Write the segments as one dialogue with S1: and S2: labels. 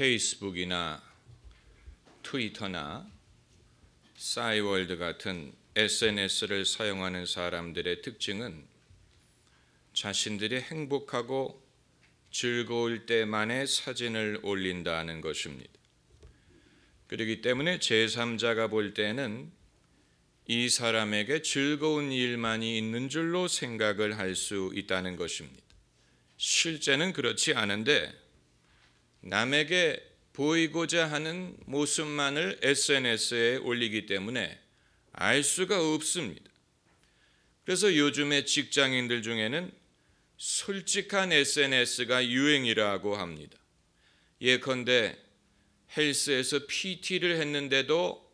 S1: 페이스북이나 트위터나 싸이월드 같은 SNS를 사용하는 사람들의 특징은 자신들이 행복하고 즐거울 때만의 사진을 올린다는 것입니다. 그렇기 때문에 제3자가 볼 때는 이 사람에게 즐거운 일만이 있는 줄로 생각을 할 수 있다는 것입니다. 실제는 그렇지 않은데 남에게 보이고자 하는 모습만을 SNS에 올리기 때문에 알 수가 없습니다. 그래서 요즘의 직장인들 중에는 솔직한 SNS가 유행이라고 합니다. 예컨대 헬스에서 PT를 했는데도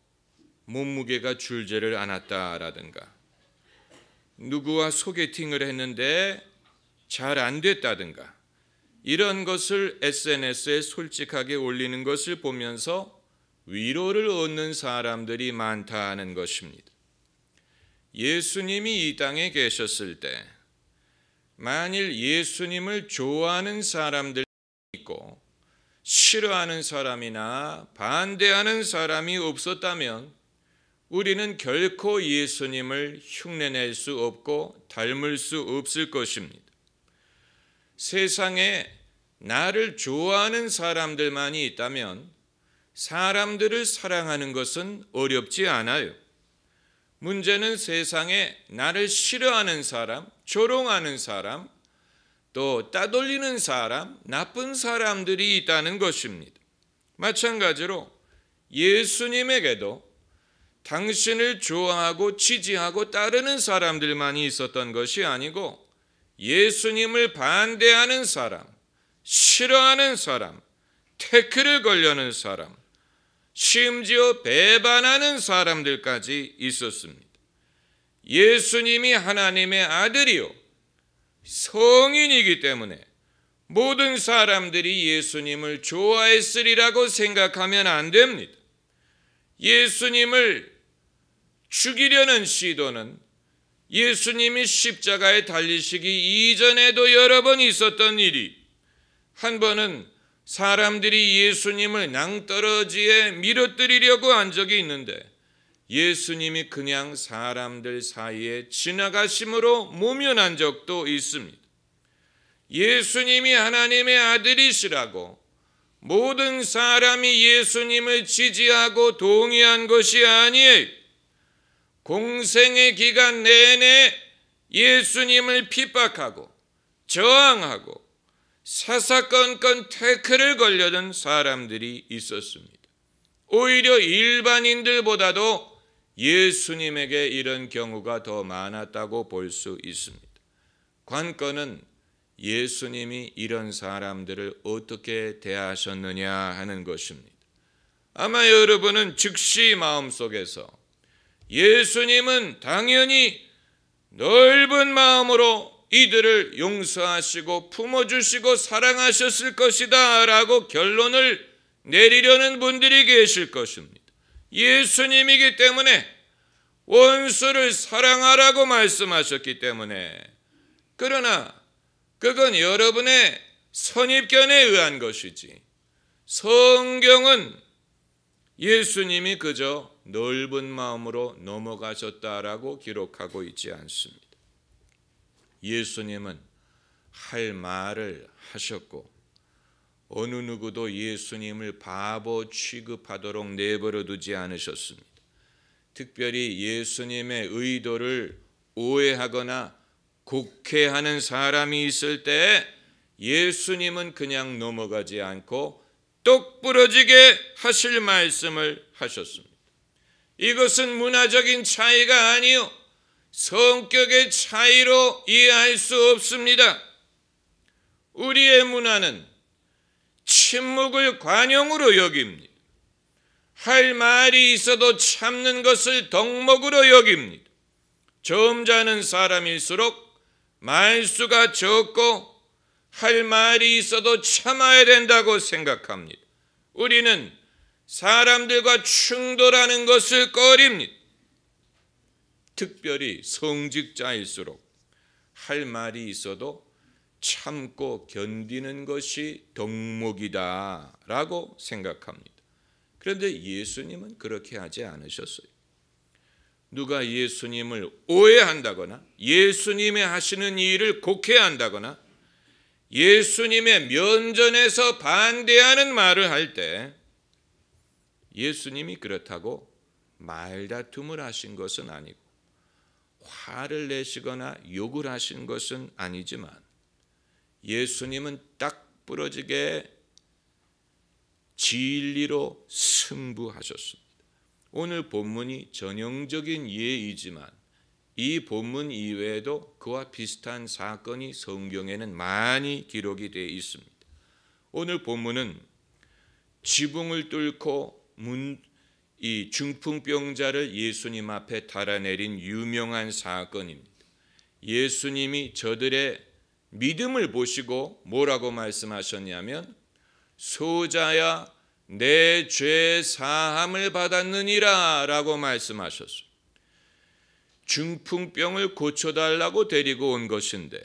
S1: 몸무게가 줄지를 않았다라든가 누구와 소개팅을 했는데 잘 안 됐다든가 이런 것을 SNS에 솔직하게 올리는 것을 보면서 위로를 얻는 사람들이 많다는 것입니다. 예수님이 이 땅에 계셨을 때 만일 예수님을 좋아하는 사람들 있고 싫어하는 사람이나 반대하는 사람이 없었다면 우리는 결코 예수님을 흉내낼 수 없고 닮을 수 없을 것입니다. 세상에 나를 좋아하는 사람들만이 있다면 사람들을 사랑하는 것은 어렵지 않아요. 문제는 세상에 나를 싫어하는 사람, 조롱하는 사람, 또 따돌리는 사람, 나쁜 사람들이 있다는 것입니다. 마찬가지로 예수님에게도 당신을 좋아하고 지지하고 따르는 사람들만이 있었던 것이 아니고 예수님을 반대하는 사람, 싫어하는 사람, 태클을 걸려는 사람, 심지어 배반하는 사람들까지 있었습니다. 예수님이 하나님의 아들이요. 성인이기 때문에 모든 사람들이 예수님을 좋아했으리라고 생각하면 안 됩니다. 예수님을 죽이려는 시도는 예수님이 십자가에 달리시기 이전에도 여러 번 있었던 일이 한 번은 사람들이 예수님을 낭떠러지에 밀어뜨리려고 한 적이 있는데 예수님이 그냥 사람들 사이에 지나가심으로 모면한 적도 있습니다. 예수님이 하나님의 아들이시라고 모든 사람이 예수님을 지지하고 동의한 것이 아니에요. 공생의 기간 내내 예수님을 핍박하고 저항하고 사사건건 태클을 걸려던 사람들이 있었습니다. 오히려 일반인들보다도 예수님에게 이런 경우가 더 많았다고 볼 수 있습니다. 관건은 예수님이 이런 사람들을 어떻게 대하셨느냐 하는 것입니다. 아마 여러분은 즉시 마음속에서 예수님은 당연히 넓은 마음으로 이들을 용서하시고 품어주시고 사랑하셨을 것이다 라고 결론을 내리려는 분들이 계실 것입니다. 예수님이기 때문에 원수를 사랑하라고 말씀하셨기 때문에 그러나 그건 여러분의 선입견에 의한 것이지 성경은 예수님이 그저 넓은 마음으로 넘어가셨다라고 기록하고 있지 않습니다. 예수님은 할 말을 하셨고 어느 누구도 예수님을 바보 취급하도록 내버려 두지 않으셨습니다. 특별히 예수님의 의도를 오해하거나 곡해하는 사람이 있을 때 예수님은 그냥 넘어가지 않고 똑부러지게 하실 말씀을 하셨습니다. 이것은 문화적인 차이가 아니요 성격의 차이로 이해할 수 없습니다. 우리의 문화는 침묵을 관용으로 여깁니다. 할 말이 있어도 참는 것을 덕목으로 여깁니다. 점잖은 사람일수록 말수가 적고 할 말이 있어도 참아야 된다고 생각합니다. 우리는 사람들과 충돌하는 것을 꺼립니다. 특별히 성직자일수록 할 말이 있어도 참고 견디는 것이 덕목이다라고 생각합니다. 그런데 예수님은 그렇게 하지 않으셨어요. 누가 예수님을 오해한다거나 예수님의 하시는 일을 곡해한다거나 예수님의 면전에서 반대하는 말을 할 때 예수님이 그렇다고 말다툼을 하신 것은 아니고 화를 내시거나 욕을 하신 것은 아니지만 예수님은 딱 부러지게 진리로 승부하셨습니다. 오늘 본문이 전형적인 예이지만 이 본문 이외에도 그와 비슷한 사건이 성경에는 많이 기록이 되어 있습니다. 오늘 본문은 지붕을 뚫고 문, 이 중풍병자를 예수님 앞에 달아내린 유명한 사건입니다. 예수님이 저들의 믿음을 보시고 뭐라고 말씀하셨냐면 소자야 내 죄 사함을 받았느니라라고 말씀하셨어요. 중풍병을 고쳐달라고 데리고 온 것인데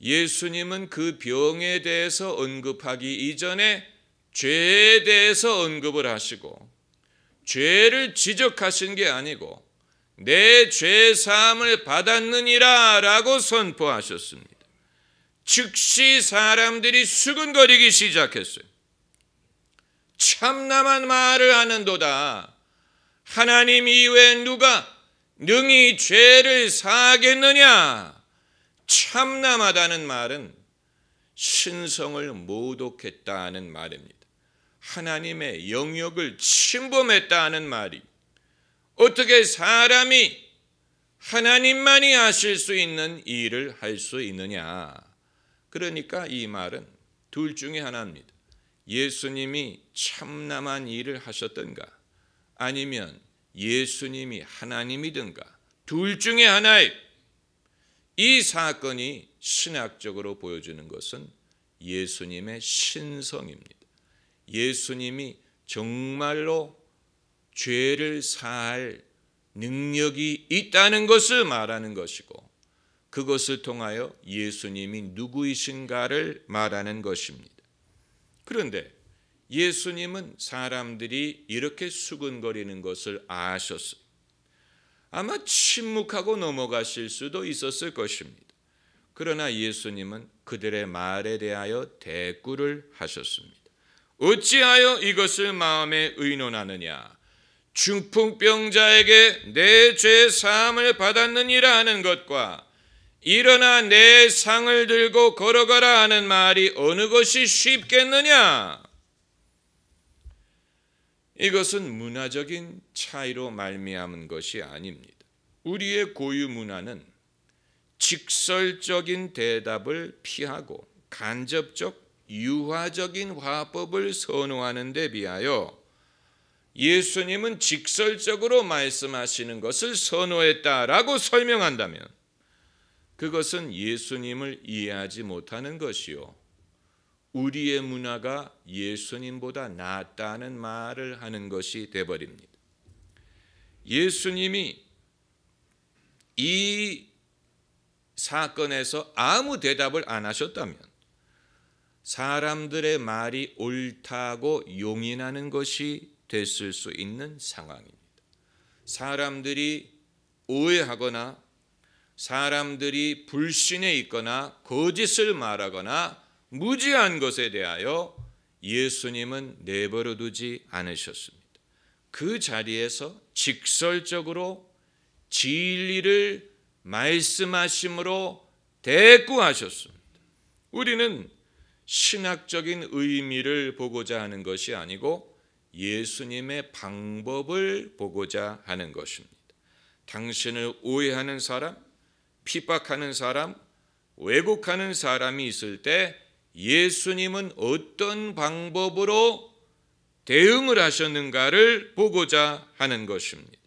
S1: 예수님은 그 병에 대해서 언급하기 이전에 죄에 대해서 언급을 하시고 죄를 지적하신 게 아니고 내 죄 사함을 받았느니라라고 선포하셨습니다. 즉시 사람들이 수근거리기 시작했어요. 참남한 말을 하는도다. 하나님 이외에 누가 능히 죄를 사하겠느냐? 참남하다는 말은 신성을 모독했다는 말입니다. 하나님의 영역을 침범했다는 말이 어떻게 사람이 하나님만이 하실 수 있는 일을 할 수 있느냐? 그러니까 이 말은 둘 중에 하나입니다. 예수님이 참남한 일을 하셨던가 아니면 예수님이 하나님이든가 둘 중에 하나의 이 사건이 신학적으로 보여주는 것은 예수님의 신성입니다. 예수님이 정말로 죄를 사할 능력이 있다는 것을 말하는 것이고 그것을 통하여 예수님이 누구이신가를 말하는 것입니다. 그런데 예수님은 사람들이 이렇게 수근거리는 것을 아셨어요. 아마 침묵하고 넘어가실 수도 있었을 것입니다. 그러나 예수님은 그들의 말에 대하여 대꾸를 하셨습니다. 어찌하여 이것을 마음에 의논하느냐? 중풍병자에게 내 죄 사함을 받았느니라 하는 것과 일어나 내 상을 들고 걸어가라 하는 말이 어느 것이 쉽겠느냐? 이것은 문화적인 차이로 말미암은 것이 아닙니다. 우리의 고유 문화는 직설적인 대답을 피하고 간접적 유화적인 화법을 선호하는 데 비하여 예수님은 직설적으로 말씀하시는 것을 선호했다라고 설명한다면 그것은 예수님을 이해하지 못하는 것이요. 우리의 문화가 예수님보다 낫다는 말을 하는 것이 되버립니다. 예수님이 이 사건에서 아무 대답을 안 하셨다면 사람들의 말이 옳다고 용인하는 것이 됐을 수 있는 상황입니다. 사람들이 오해하거나 사람들이 불신에 있거나 거짓을 말하거나 무지한 것에 대하여 예수님은 내버려 두지 않으셨습니다. 그 자리에서 직설적으로 진리를 말씀하심으로 대꾸하셨습니다. 우리는 신학적인 의미를 보고자 하는 것이 아니고 예수님의 방법을 보고자 하는 것입니다. 당신을 오해하는 사람, 핍박하는 사람, 왜곡하는 사람이 있을 때 예수님은 어떤 방법으로 대응을 하셨는가를 보고자 하는 것입니다.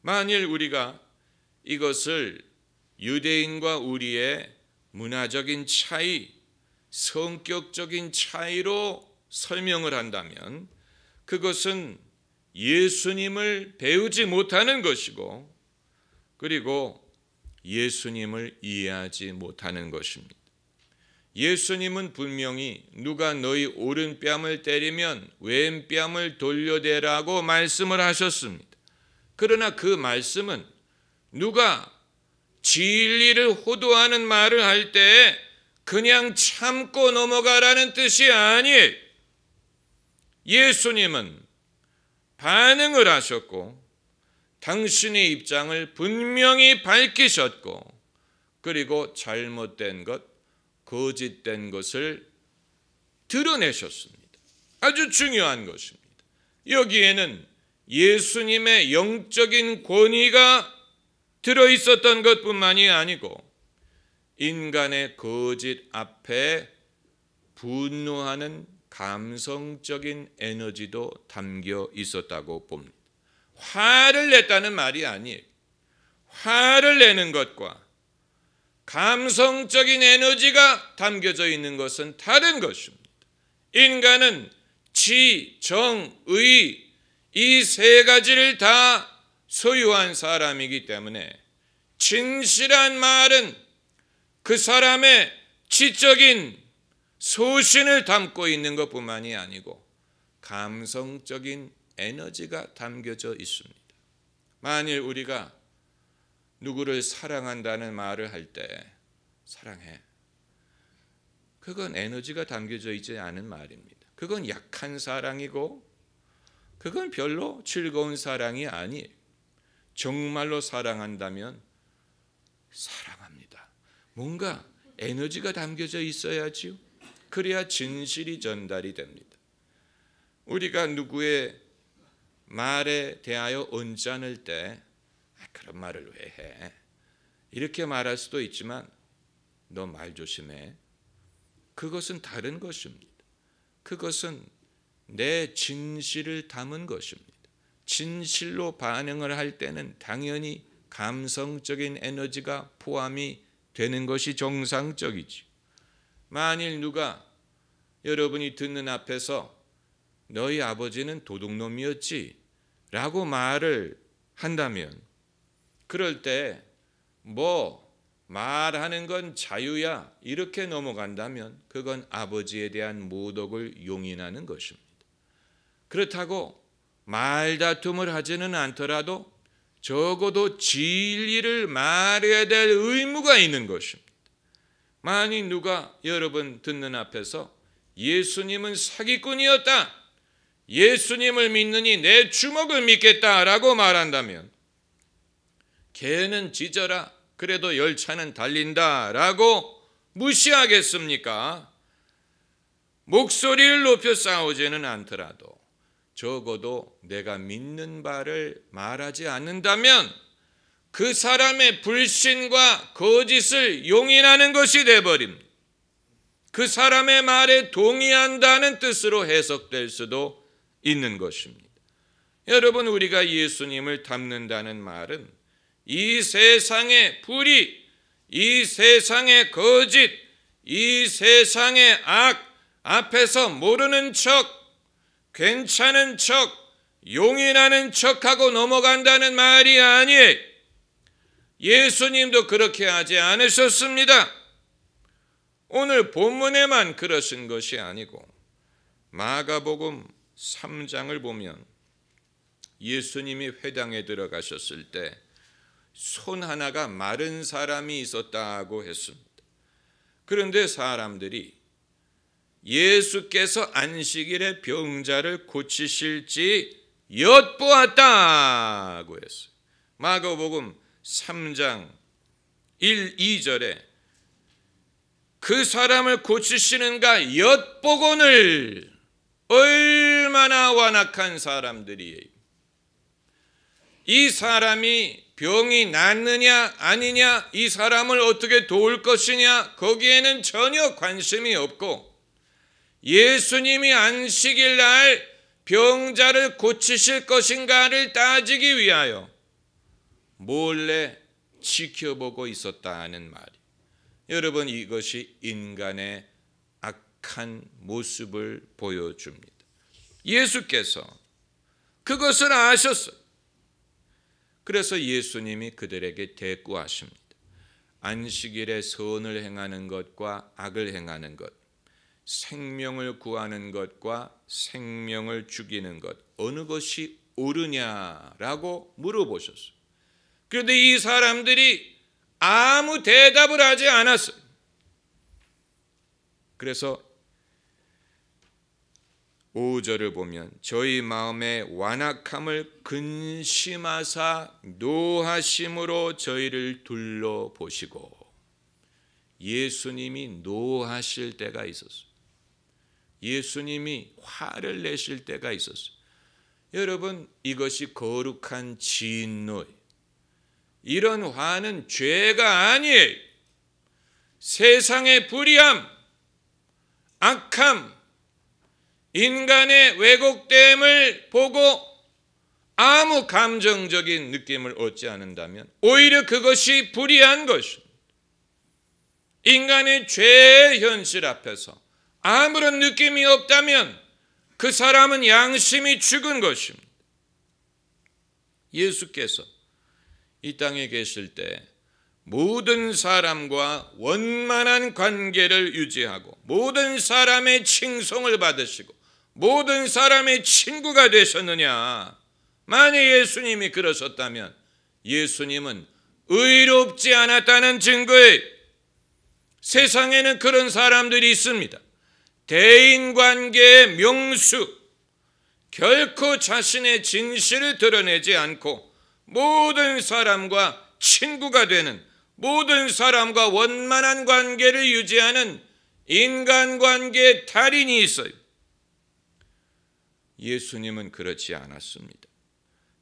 S1: 만일 우리가 이것을 유대인과 우리의 문화적인 차이, 성격적인 차이로 설명을 한다면 그것은 예수님을 배우지 못하는 것이고 그리고 예수님을 이해하지 못하는 것입니다. 예수님은 분명히 누가 너희 오른뺨을 때리면 왼뺨을 돌려대라고 말씀을 하셨습니다. 그러나 그 말씀은 누가 진리를 호도하는 말을 할 때 그냥 참고 넘어가라는 뜻이 아니에요. 예수님은 반응을 하셨고 당신의 입장을 분명히 밝히셨고 그리고 잘못된 것, 거짓된 것을 드러내셨습니다. 아주 중요한 것입니다. 여기에는 예수님의 영적인 권위가 들어 있었던 것뿐만이 아니고 인간의 거짓 앞에 분노하는 감성적인 에너지도 담겨 있었다고 봅니다. 화를 냈다는 말이 아니에요. 화를 내는 것과 감성적인 에너지가 담겨져 있는 것은 다른 것입니다. 인간은 지, 정, 의 이 세 가지를 다 소유한 사람이기 때문에 진실한 말은 그 사람의 지적인 소신을 담고 있는 것뿐만이 아니고 감성적인 에너지가 담겨져 있습니다. 만일 우리가 누구를 사랑한다는 말을 할 때 사랑해. 그건 에너지가 담겨져 있지 않은 말입니다. 그건 약한 사랑이고 그건 별로 즐거운 사랑이 아니에요. 정말로 사랑한다면 사랑합니다. 뭔가 에너지가 담겨져 있어야지요. 그래야 진실이 전달이 됩니다. 우리가 누구의 말에 대하여 언짢을 때 아, 그런 말을 왜 해? 이렇게 말할 수도 있지만 너 말 조심해. 그것은 다른 것입니다. 그것은 내 진실을 담은 것입니다. 진실로 반응을 할 때는 당연히 감성적인 에너지가 포함이 되는 것이 정상적이지. 만일 누가 여러분이 듣는 앞에서 너희 아버지는 도둑놈이었지 라고 말을 한다면 그럴 때 뭐 말하는 건 자유야 이렇게 넘어간다면 그건 아버지에 대한 모독을 용인하는 것입니다. 그렇다고 말다툼을 하지는 않더라도 적어도 진리를 말해야 될 의무가 있는 것입니다. 만일 누가 여러분 듣는 앞에서 예수님은 사기꾼이었다. 예수님을 믿느니 내 주먹을 믿겠다라고 말한다면 개는 짖어라 그래도 열차는 달린다라고 무시하겠습니까? 목소리를 높여 싸우지는 않더라도 적어도 내가 믿는 바를 말하지 않는다면 그 사람의 불신과 거짓을 용인하는 것이 되버립니다. 그 사람의 말에 동의한다는 뜻으로 해석될 수도 있는 것입니다. 여러분 우리가 예수님을 닮는다는 말은 이 세상의 불의, 이 세상의 거짓, 이 세상의 악 앞에서 모르는 척, 괜찮은 척, 용인하는 척하고 넘어간다는 말이 아니에요. 예수님도 그렇게 하지 않으셨습니다. 오늘 본문에만 그러신 것이 아니고 마가복음 3장을 보면 예수님이 회당에 들어가셨을 때 손 하나가 마른 사람이 있었다고 했습니다. 그런데 사람들이 예수께서 안식일에 병자를 고치실지 엿보았다고 했어요. 마가복음 3장 1, 2절에 그 사람을 고치시는가 엿보고늘 얼마나 완악한 사람들이에요. 이 사람이 병이 낫느냐 아니냐 이 사람을 어떻게 도울 것이냐 거기에는 전혀 관심이 없고 예수님이 안식일 날 병자를 고치실 것인가를 따지기 위하여 몰래 지켜보고 있었다는 말이 여러분 이것이 인간의 악한 모습을 보여줍니다. 예수께서 그것을 아셨어요. 그래서 예수님이 그들에게 대꾸하십니다. 안식일에 선을 행하는 것과 악을 행하는 것, 생명을 구하는 것과 생명을 죽이는 것 어느 것이 옳으냐라고 물어보셨어요. 그런데 이 사람들이 아무 대답을 하지 않았어요. 그래서 5절을 보면 저희 마음의 완악함을 근심하사 노하심으로 저희를 둘러보시고 예수님이 노하실 때가 있었어요. 예수님이 화를 내실 때가 있었어요. 여러분 이것이 거룩한 진노 이런 화는 죄가 아니에요. 세상의 불의함, 악함, 인간의 왜곡됨을 보고 아무 감정적인 느낌을 얻지 않는다면 오히려 그것이 불의한 것입니다. 인간의 죄의 현실 앞에서 아무런 느낌이 없다면 그 사람은 양심이 죽은 것입니다. 예수께서 이 땅에 계실 때 모든 사람과 원만한 관계를 유지하고 모든 사람의 칭송을 받으시고 모든 사람의 친구가 되셨느냐? 만약 예수님이 그러셨다면 예수님은 의롭지 않았다는 증거에 세상에는 그런 사람들이 있습니다. 대인 관계의 명수, 결코 자신의 진실을 드러내지 않고 모든 사람과 친구가 되는 모든 사람과 원만한 관계를 유지하는 인간관계의 달인이 있어요. 예수님은 그렇지 않았습니다.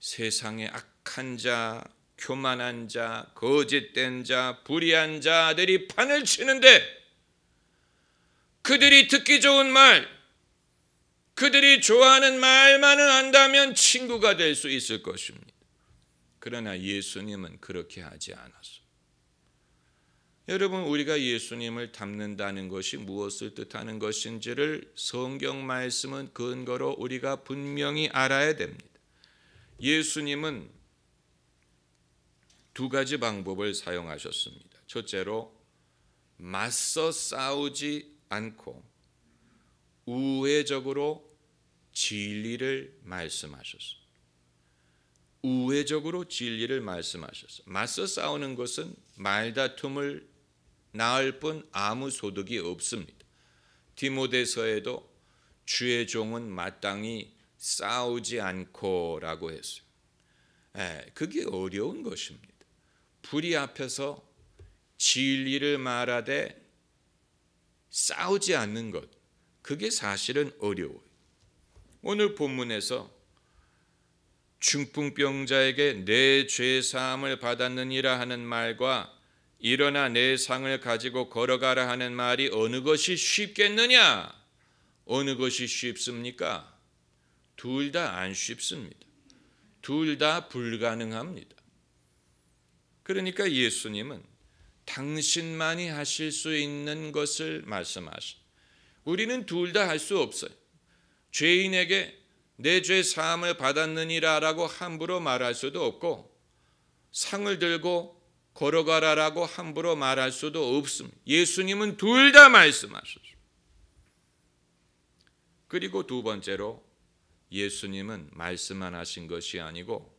S1: 세상의 악한 자, 교만한 자, 거짓된 자, 불의한 자들이 판을 치는데 그들이 듣기 좋은 말, 그들이 좋아하는 말만을 한다면 친구가 될 수 있을 것입니다. 그러나 예수님은 그렇게 하지 않았어. 여러분 우리가 예수님을 닮는다는 것이 무엇을 뜻하는 것인지를 성경 말씀은 근거로 우리가 분명히 알아야 됩니다. 예수님은 두 가지 방법을 사용하셨습니다. 첫째로 맞서 싸우지 않고 우회적으로 진리를 말씀하셨습니다. 우회적으로 진리를 말씀하셨어요. 맞서 싸우는 것은 말다툼을 낳을 뿐 아무 소득이 없습니다. 디모데서에도 주의 종은 마땅히 싸우지 않고라고 했어요. 예, 그게 어려운 것입니다. 불의 앞에서 진리를 말하되 싸우지 않는 것, 그게 사실은 어려워요. 오늘 본문에서 중풍병자에게 내 죄 사함을 받았느니라 하는 말과 일어나 내 상을 가지고 걸어가라 하는 말이 어느 것이 쉽겠느냐? 어느 것이 쉽습니까? 둘 다 안 쉽습니다. 둘 다 불가능합니다. 그러니까 예수님은 당신만이 하실 수 있는 것을 말씀하시. 우리는 둘 다 할 수 없어요. 죄인에게 내 죄 사함을 받았느니라라고 함부로 말할 수도 없고 상을 들고 걸어가라라고 함부로 말할 수도 없습니다. 예수님은 둘 다 말씀하셨죠. 그리고 두 번째로 예수님은 말씀만 하신 것이 아니고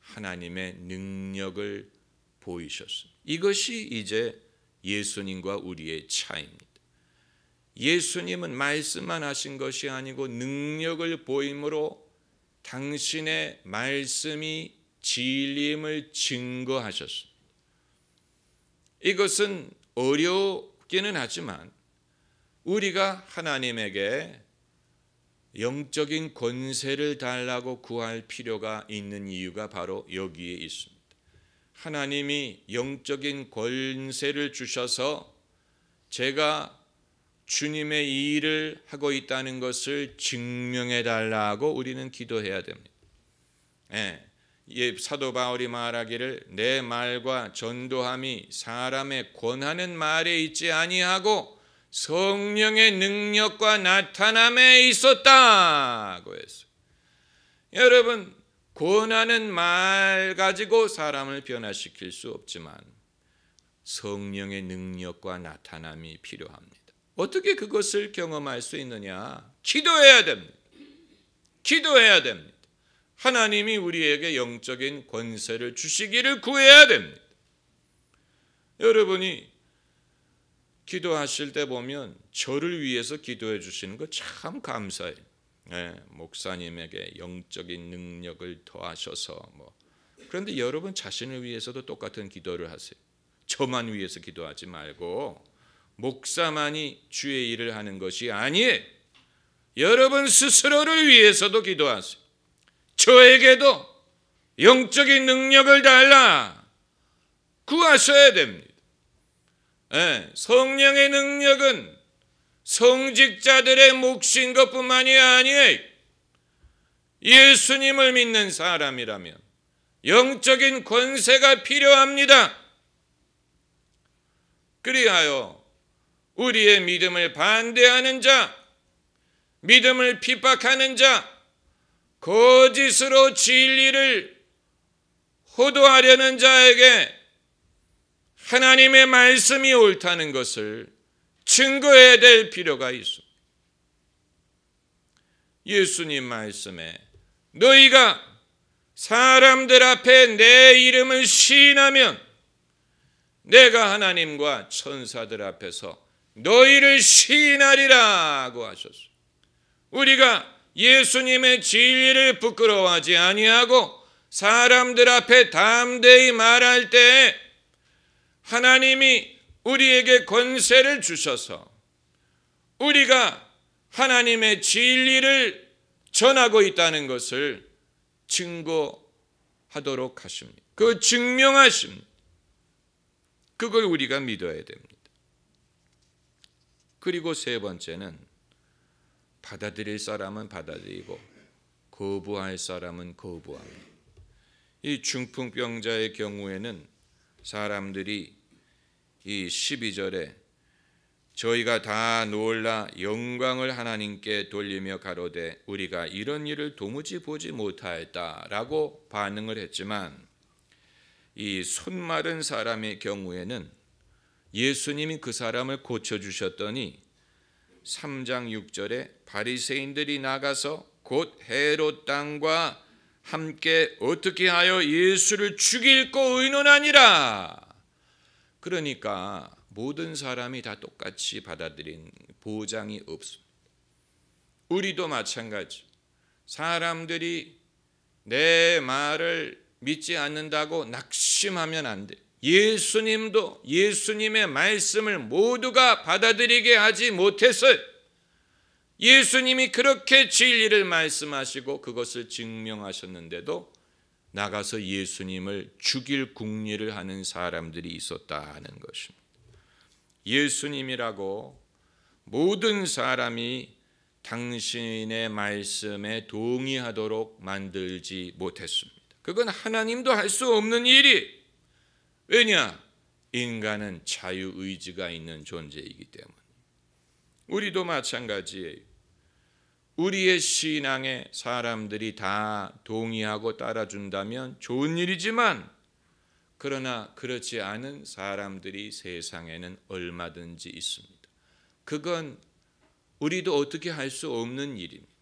S1: 하나님의 능력을 보이셨습니다. 이것이 이제 예수님과 우리의 차이입니다. 예수님은 말씀만 하신 것이 아니고 능력을 보임으로 당신의 말씀이 진리임을 증거하셨습니다. 이것은 어렵기는 하지만 우리가 하나님에게 영적인 권세를 달라고 구할 필요가 있는 이유가 바로 여기에 있습니다. 하나님이 영적인 권세를 주셔서 제가 주님의 일을 하고 있다는 것을 증명해 달라고 우리는 기도해야 됩니다. 예, 예, 사도 바울이 말하기를 내 말과 전도함이 사람의 권하는 말에 있지 아니하고 성령의 능력과 나타남에 있었다고 했어요. 여러분 권하는 말 가지고 사람을 변화시킬 수 없지만 성령의 능력과 나타남이 필요합니다. 어떻게 그것을 경험할 수 있느냐? 기도해야 됩니다. 기도해야 됩니다. 하나님이 우리에게 영적인 권세를 주시기를 구해야 됩니다. 여러분이 기도하실 때 보면 저를 위해서 기도해 주시는 거 참 감사해요. 네, 목사님에게 영적인 능력을 더하셔서 뭐 그런데 여러분 자신을 위해서도 똑같은 기도를 하세요. 저만 위해서 기도하지 말고 목사만이 주의 일을 하는 것이 아니에요. 여러분 스스로를 위해서도 기도하세요. 저에게도 영적인 능력을 달라 구하셔야 됩니다. 네, 성령의 능력은 성직자들의 몫인 것뿐만이 아니에요. 예수님을 믿는 사람이라면 영적인 권세가 필요합니다. 그리하여 우리의 믿음을 반대하는 자, 믿음을 핍박하는 자, 거짓으로 진리를 호도하려는 자에게 하나님의 말씀이 옳다는 것을 증거해야 될 필요가 있어. 예수님 말씀에 너희가 사람들 앞에 내 이름을 시인하면 내가 하나님과 천사들 앞에서 너희를 시인하리라고 하셨어. 우리가 예수님의 진리를 부끄러워하지 아니하고 사람들 앞에 담대히 말할 때 하나님이 우리에게 권세를 주셔서 우리가 하나님의 진리를 전하고 있다는 것을 증거하도록 하십니다. 그 증명하십니다. 그걸 우리가 믿어야 됩니다. 그리고 세 번째는 받아들일 사람은 받아들이고 거부할 사람은 거부합니다. 이 중풍병자의 경우에는 사람들이 이 12절에 저희가 다 놀라 영광을 하나님께 돌리며 가로되 우리가 이런 일을 도무지 보지 못하였다라고 반응을 했지만 이 손마른 사람의 경우에는 예수님이 그 사람을 고쳐 주셨더니 3장 6절에 바리새인들이 나가서 곧 헤롯 땅과 함께 어떻게 하여 예수를 죽일고 의논하니라. 그러니까 모든 사람이 다 똑같이 받아들인 보장이 없습니다. 우리도 마찬가지. 사람들이 내 말을 믿지 않는다고 낙심하면 안 돼. 예수님도 예수님의 말씀을 모두가 받아들이게 하지 못했어요. 예수님이 그렇게 진리를 말씀하시고 그것을 증명하셨는데도 나가서 예수님을 죽일 궁리를 하는 사람들이 있었다는 것입니다. 예수님이라고 모든 사람이 당신의 말씀에 동의하도록 만들지 못했습니다. 그건 하나님도 할 수 없는 일이 왜냐? 인간은 자유 의지가 있는 존재이기 때문에. 우리도 마찬가지예요. 우리의 신앙에 사람들이 다 동의하고 따라준다면 좋은 일이지만 그러나 그렇지 않은 사람들이 세상에는 얼마든지 있습니다. 그건 우리도 어떻게 할 수 없는 일입니다.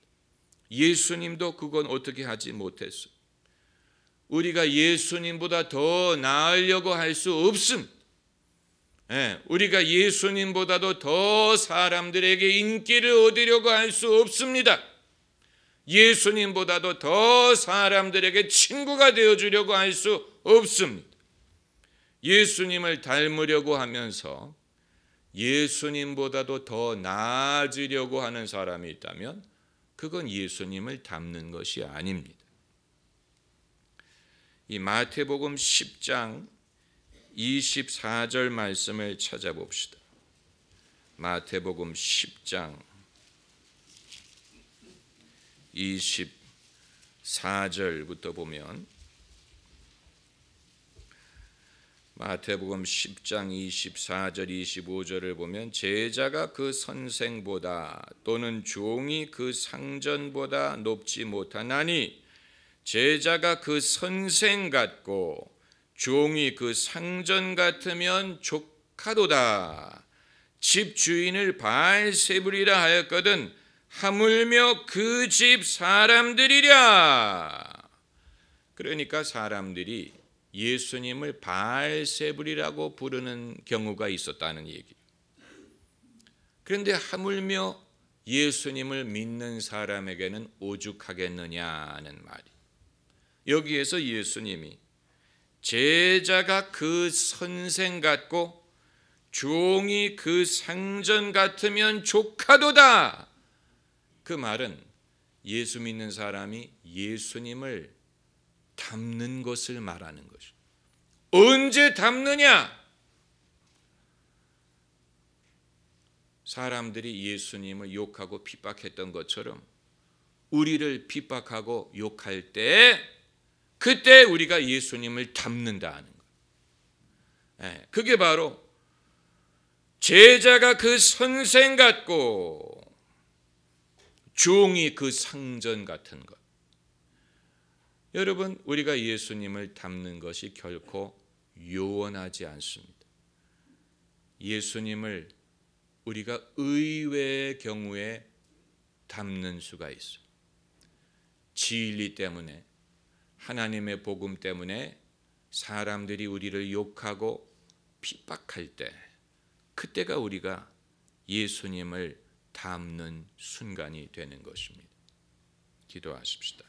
S1: 예수님도 그건 어떻게 하지 못했어요. 우리가 예수님보다 더 나으려고 할 수 없음. 예, 우리가 예수님보다도 더 사람들에게 인기를 얻으려고 할 수 없습니다. 예수님보다도 더 사람들에게 친구가 되어 주려고 할 수 없습니다. 예수님을 닮으려고 하면서 예수님보다도 더 나아지려고 하는 사람이 있다면 그건 예수님을 닮는 것이 아닙니다. 이 마태복음 10장 24절 말씀을 찾아봅시다. 마태복음 10장 24절부터 보면 마태복음 10장 24절 25절을 보면 제자가 그 선생보다 또는 종이 그 상전보다 높지 못하나니 제자가 그 선생 같고 종이 그 상전 같으면 족하도다. 집 주인을 바알세불이라 하였거든 하물며 그 집 사람들이랴. 그러니까 사람들이 예수님을 바알세불이라고 부르는 경우가 있었다는 얘기. 그런데 하물며 예수님을 믿는 사람에게는 오죽하겠느냐는 말이. 여기에서 예수님이 제자가 그 선생 같고 종이 그 상전 같으면 조카도다. 그 말은 예수 믿는 사람이 예수님을 닮는 것을 말하는 것이죠. 언제 닮느냐? 사람들이 예수님을 욕하고 핍박했던 것처럼 우리를 핍박하고 욕할 때 그때 우리가 예수님을 닮는다는 거. 예, 그게 바로 제자가 그 선생 같고 종이 그 상전 같은 것. 여러분, 우리가 예수님을 닮는 것이 결코 요원하지 않습니다. 예수님을 우리가 의외의 경우에 담는 수가 있어. 진리 때문에 하나님의 복음 때문에 사람들이 우리를 욕하고 핍박할 때 그때가 우리가 예수님을 담는 순간이 되는 것입니다. 기도하십시다.